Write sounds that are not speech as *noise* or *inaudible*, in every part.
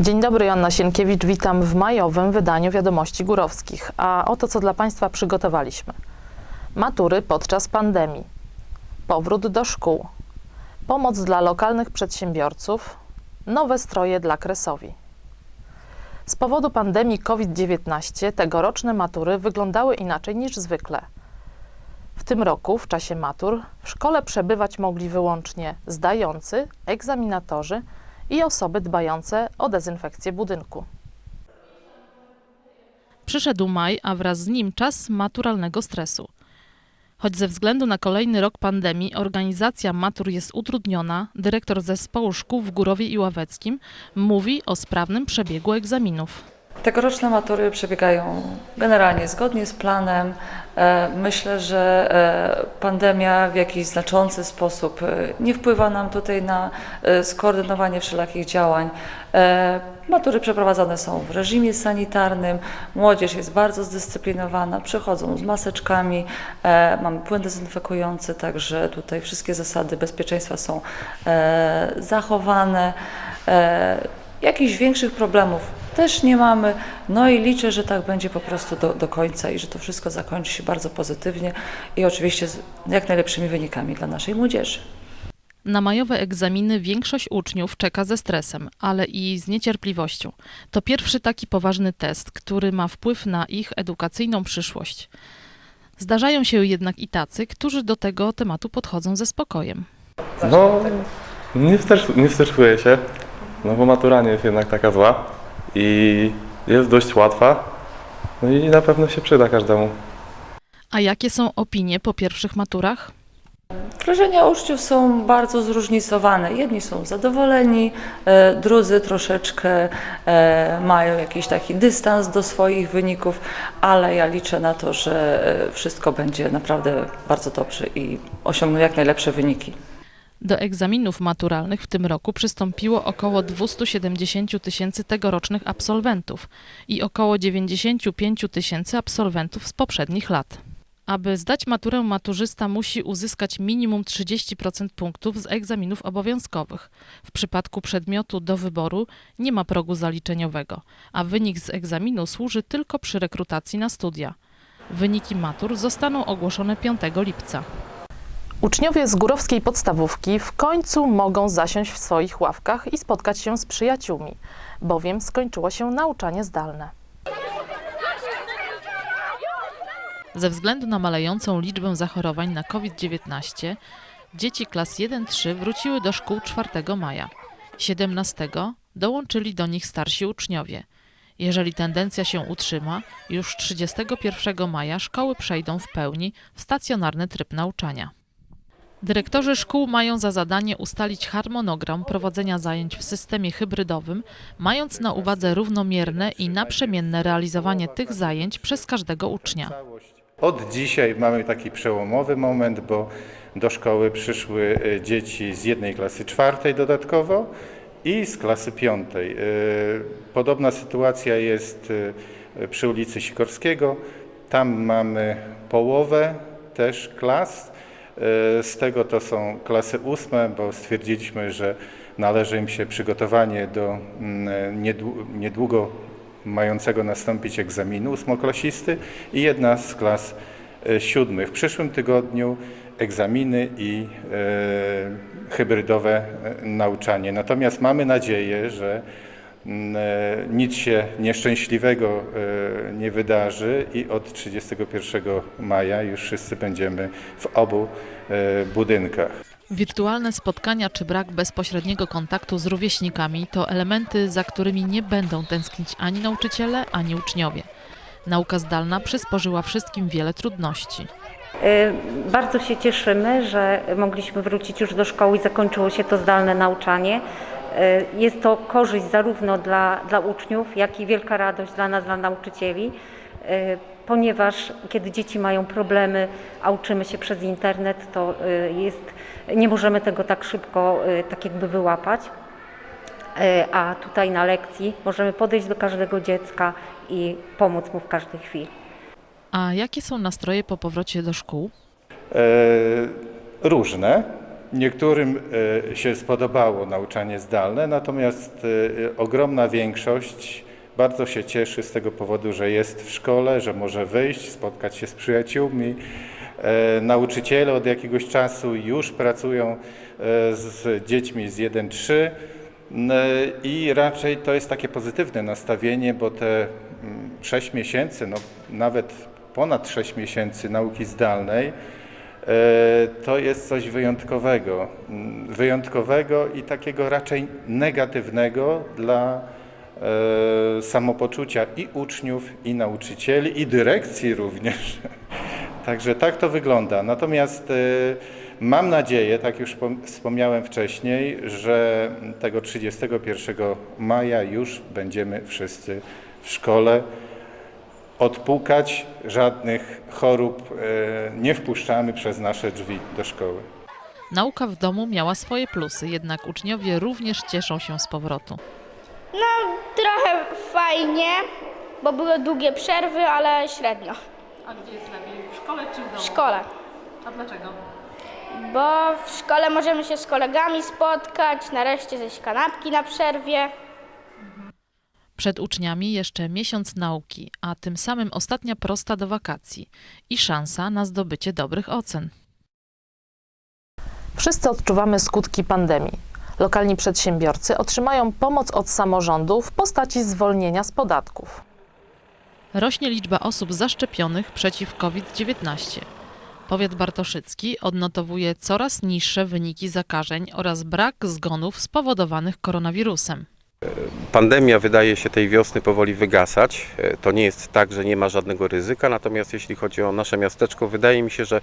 Dzień dobry, Joanna Sienkiewicz. Witam w majowym wydaniu Wiadomości Górowskich. A oto co dla Państwa przygotowaliśmy. Matury podczas pandemii. Powrót do szkół. Pomoc dla lokalnych przedsiębiorców. Nowe stroje dla Kresowi. Z powodu pandemii COVID-19 tegoroczne matury wyglądały inaczej niż zwykle. W tym roku, w czasie matur, w szkole przebywać mogli wyłącznie zdający, egzaminatorzy i osoby dbające o dezynfekcję budynku. Przyszedł maj, a wraz z nim czas maturalnego stresu. Choć ze względu na kolejny rok pandemii organizacja matur jest utrudniona, dyrektor zespołu szkół w Górowie i Ławeckim mówi o sprawnym przebiegu egzaminów. Tegoroczne matury przebiegają generalnie zgodnie z planem. E, Myślę, że e, pandemia w jakiś znaczący sposób e, nie wpływa nam tutaj na skoordynowanie wszelakich działań. Matury przeprowadzane są w reżimie sanitarnym, młodzież jest bardzo zdyscyplinowana, przychodzą z maseczkami, mamy płyn dezynfekujący, także tutaj wszystkie zasady bezpieczeństwa są zachowane. Jakichś większych problemów też nie mamy. No i liczę, że tak będzie po prostu do, do końca i że to wszystko zakończy się bardzo pozytywnie i oczywiście z jak najlepszymi wynikami dla naszej młodzieży. Na majowe egzaminy większość uczniów czeka ze stresem, ale i z niecierpliwością. To pierwszy taki poważny test, który ma wpływ na ich edukacyjną przyszłość. Zdarzają się jednak i tacy, którzy do tego tematu podchodzą ze spokojem. No, nie, stres, nie stresuję się, no bo matura nie jest jednak taka zła i jest dość łatwa, no i na pewno się przyda każdemu. A jakie są opinie po pierwszych maturach? Wrażenia uczniów są bardzo zróżnicowane. Jedni są zadowoleni, e, drudzy troszeczkę e, mają jakiś taki dystans do swoich wyników, ale ja liczę na to, że e, wszystko będzie naprawdę bardzo dobrze i osiągną jak najlepsze wyniki. Do egzaminów maturalnych w tym roku przystąpiło około 270 tysięcy tegorocznych absolwentów i około 95 tysięcy absolwentów z poprzednich lat. Aby zdać maturę, maturzysta musi uzyskać minimum 30% punktów z egzaminów obowiązkowych. W przypadku przedmiotu do wyboru nie ma progu zaliczeniowego, a wynik z egzaminu służy tylko przy rekrutacji na studia. Wyniki matur zostaną ogłoszone 5 lipca. Uczniowie z górowskiej podstawówki w końcu mogą zasiąść w swoich ławkach i spotkać się z przyjaciółmi, bowiem skończyło się nauczanie zdalne. Ze względu na malejącą liczbę zachorowań na COVID-19, dzieci klas 1-3 wróciły do szkół 4 maja. 17 dołączyli do nich starsi uczniowie. Jeżeli tendencja się utrzyma, już 31 maja szkoły przejdą w pełni w stacjonarny tryb nauczania. Dyrektorzy szkół mają za zadanie ustalić harmonogram prowadzenia zajęć w systemie hybrydowym, mając na uwadze równomierne i naprzemienne realizowanie tych zajęć przez każdego ucznia. Od dzisiaj mamy taki przełomowy moment, bo do szkoły przyszły e, dzieci z jednej klasy czwartej dodatkowo i z klasy piątej. E, Podobna sytuacja jest e, przy ulicy Sikorskiego. Tam mamy połowę też klas. E, Z tego to są klasy ósme, bo stwierdziliśmy, że należy im się przygotowanie do mm, niedłu- niedługo mającego nastąpić egzaminu ósmoklasisty i jedna z klas e, siódmych. W przyszłym tygodniu egzaminy i e, hybrydowe nauczanie. Natomiast mamy nadzieję, że nic się nieszczęśliwego e, nie wydarzy i od 31 maja już wszyscy będziemy w obu e, budynkach. Wirtualne spotkania czy brak bezpośredniego kontaktu z rówieśnikami to elementy, za którymi nie będą tęsknić ani nauczyciele, ani uczniowie. Nauka zdalna przysporzyła wszystkim wiele trudności. Bardzo się cieszymy, że mogliśmy wrócić już do szkoły i zakończyło się to zdalne nauczanie. Y, Jest to korzyść zarówno dla, dla uczniów, jak i wielka radość dla nas, dla nauczycieli, y, ponieważ kiedy dzieci mają problemy, a uczymy się przez internet, to y, jest, nie możemy tego tak szybko tak jakby wyłapać. A tutaj na lekcji możemy podejść do każdego dziecka i pomóc mu w każdej chwili. A jakie są nastroje po powrocie do szkół? E, różne. Niektórym e, się spodobało nauczanie zdalne, natomiast e, ogromna większość bardzo się cieszy z tego powodu, że jest w szkole, że może wyjść, spotkać się z przyjaciółmi. E, Nauczyciele od jakiegoś czasu już pracują z dziećmi z 1-3 n- i raczej to jest takie pozytywne nastawienie, bo te mm, 6 miesięcy, no nawet ponad 6 miesięcy nauki zdalnej, to jest coś wyjątkowego. Mm, Wyjątkowego i takiego raczej negatywnego dla e, samopoczucia i uczniów, i nauczycieli, i dyrekcji również. *laughs* Także tak to wygląda. Natomiast e, mam nadzieję, tak już pom- wspomniałem wcześniej, że tego 31 maja już będziemy wszyscy w szkole odpukać, żadnych chorób e, nie wpuszczamy przez nasze drzwi do szkoły. Nauka w domu miała swoje plusy, jednak uczniowie również cieszą się z powrotu. No, trochę fajnie, bo były długie przerwy, ale średnio. A gdzie jest lepiej? W szkole czy w domu? W szkole. A dlaczego? Bo w szkole możemy się z kolegami spotkać, nareszcie zjeść kanapki na przerwie. Przed uczniami jeszcze miesiąc nauki, a tym samym ostatnia prosta do wakacji i szansa na zdobycie dobrych ocen. Wszyscy odczuwamy skutki pandemii. Lokalni przedsiębiorcy otrzymają pomoc od samorządu w postaci zwolnienia z podatków. Rośnie liczba osób zaszczepionych przeciw COVID-19. Powiat bartoszycki odnotowuje coraz niższe wyniki zakażeń oraz brak zgonów spowodowanych koronawirusem. Pandemia wydaje się tej wiosny powoli wygasać. E, To nie jest tak, że nie ma żadnego ryzyka, natomiast jeśli chodzi o nasze miasteczko, wydaje mi się, że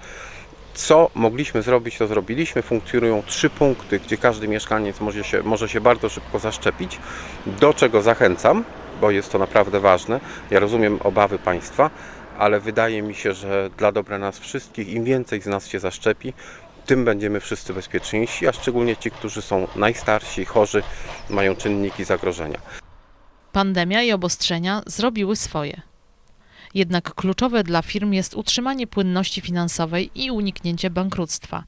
co mogliśmy zrobić, to zrobiliśmy. Funkcjonują trzy punkty, gdzie każdy mieszkaniec może się, może się bardzo szybko zaszczepić, do czego zachęcam, bo jest to naprawdę ważne. Ja rozumiem obawy Państwa, ale wydaje mi się, że dla dobra nas wszystkich, im więcej z nas się zaszczepi, tym będziemy wszyscy bezpieczniejsi, a szczególnie ci, którzy są najstarsi, chorzy, mają czynniki zagrożenia. Pandemia i obostrzenia zrobiły swoje. Jednak kluczowe dla firm jest utrzymanie płynności finansowej i uniknięcie bankructwa.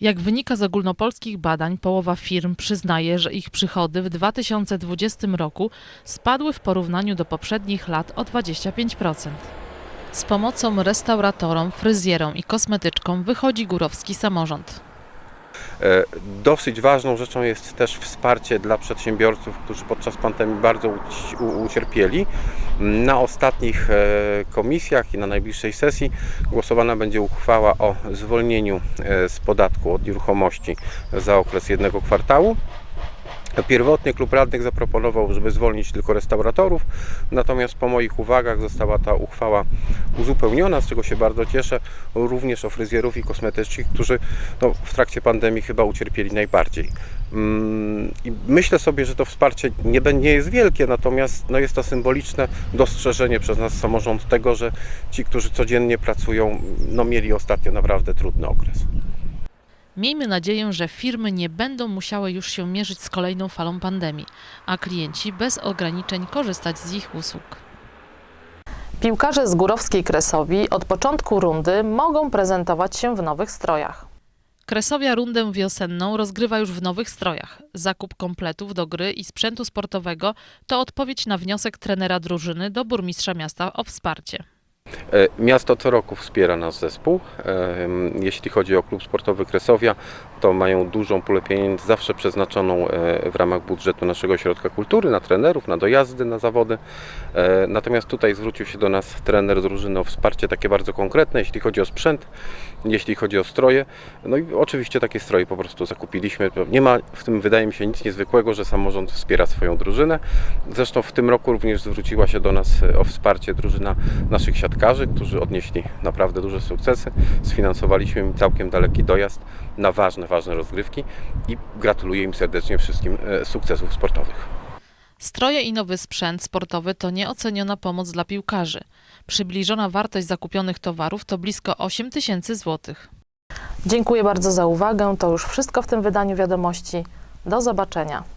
Jak wynika z ogólnopolskich badań, połowa firm przyznaje, że ich przychody w 2020 roku spadły w porównaniu do poprzednich lat o 25%. Z pomocą restauratorom, fryzjerom i kosmetyczkom wychodzi górowski samorząd. E, Dosyć ważną rzeczą jest też wsparcie dla przedsiębiorców, którzy podczas pandemii bardzo ucierpieli. Na ostatnich e, komisjach i na najbliższej sesji głosowana będzie uchwała o zwolnieniu e, z podatku od nieruchomości za okres jednego kwartału. Pierwotnie klub radnych zaproponował, żeby zwolnić tylko restauratorów, natomiast po moich uwagach została ta uchwała uzupełniona, z czego się bardzo cieszę, również o fryzjerów i kosmetycznych, którzy no, w trakcie pandemii chyba ucierpieli najbardziej. Mm, I myślę sobie, że to wsparcie nie, nie jest wielkie, natomiast no, jest to symboliczne dostrzeżenie przez nas samorząd tego, że ci, którzy codziennie pracują, no, mieli ostatnio naprawdę trudny okres. Miejmy nadzieję, że firmy nie będą musiały już się mierzyć z kolejną falą pandemii, a klienci bez ograniczeń korzystać z ich usług. Piłkarze z Górowskiej Kresowi od początku rundy mogą prezentować się w nowych strojach. Kresowia rundę wiosenną rozgrywa już w nowych strojach. Zakup kompletów do gry i sprzętu sportowego to odpowiedź na wniosek trenera drużyny do burmistrza miasta o wsparcie. E, Miasto co roku wspiera nasz zespół. Em, Jeśli chodzi o klub sportowy Kresowia, to mają dużą pulę pieniędzy zawsze przeznaczoną e, w ramach budżetu naszego ośrodka kultury na trenerów, na dojazdy, na zawody. E, Natomiast tutaj zwrócił się do nas trener drużyny o wsparcie takie bardzo konkretne, jeśli chodzi o sprzęt, jeśli chodzi o stroje. No i oczywiście takie stroje po prostu zakupiliśmy. Nie ma w tym, wydaje mi się, nic niezwykłego, że samorząd wspiera swoją drużynę. Zresztą w tym roku również zwróciła się do nas e, o wsparcie drużyna naszych siatkarzy, którzy odnieśli naprawdę duże sukcesy. Sfinansowaliśmy im całkiem daleki dojazd na ważne, ważne rozgrywki i gratuluję im serdecznie wszystkim e, sukcesów sportowych. Stroje i nowy sprzęt sportowy to nieoceniona pomoc dla piłkarzy. Przybliżona wartość zakupionych towarów to blisko 8 tysięcy złotych. Dziękuję bardzo za uwagę. To już wszystko w tym wydaniu wiadomości. Do zobaczenia.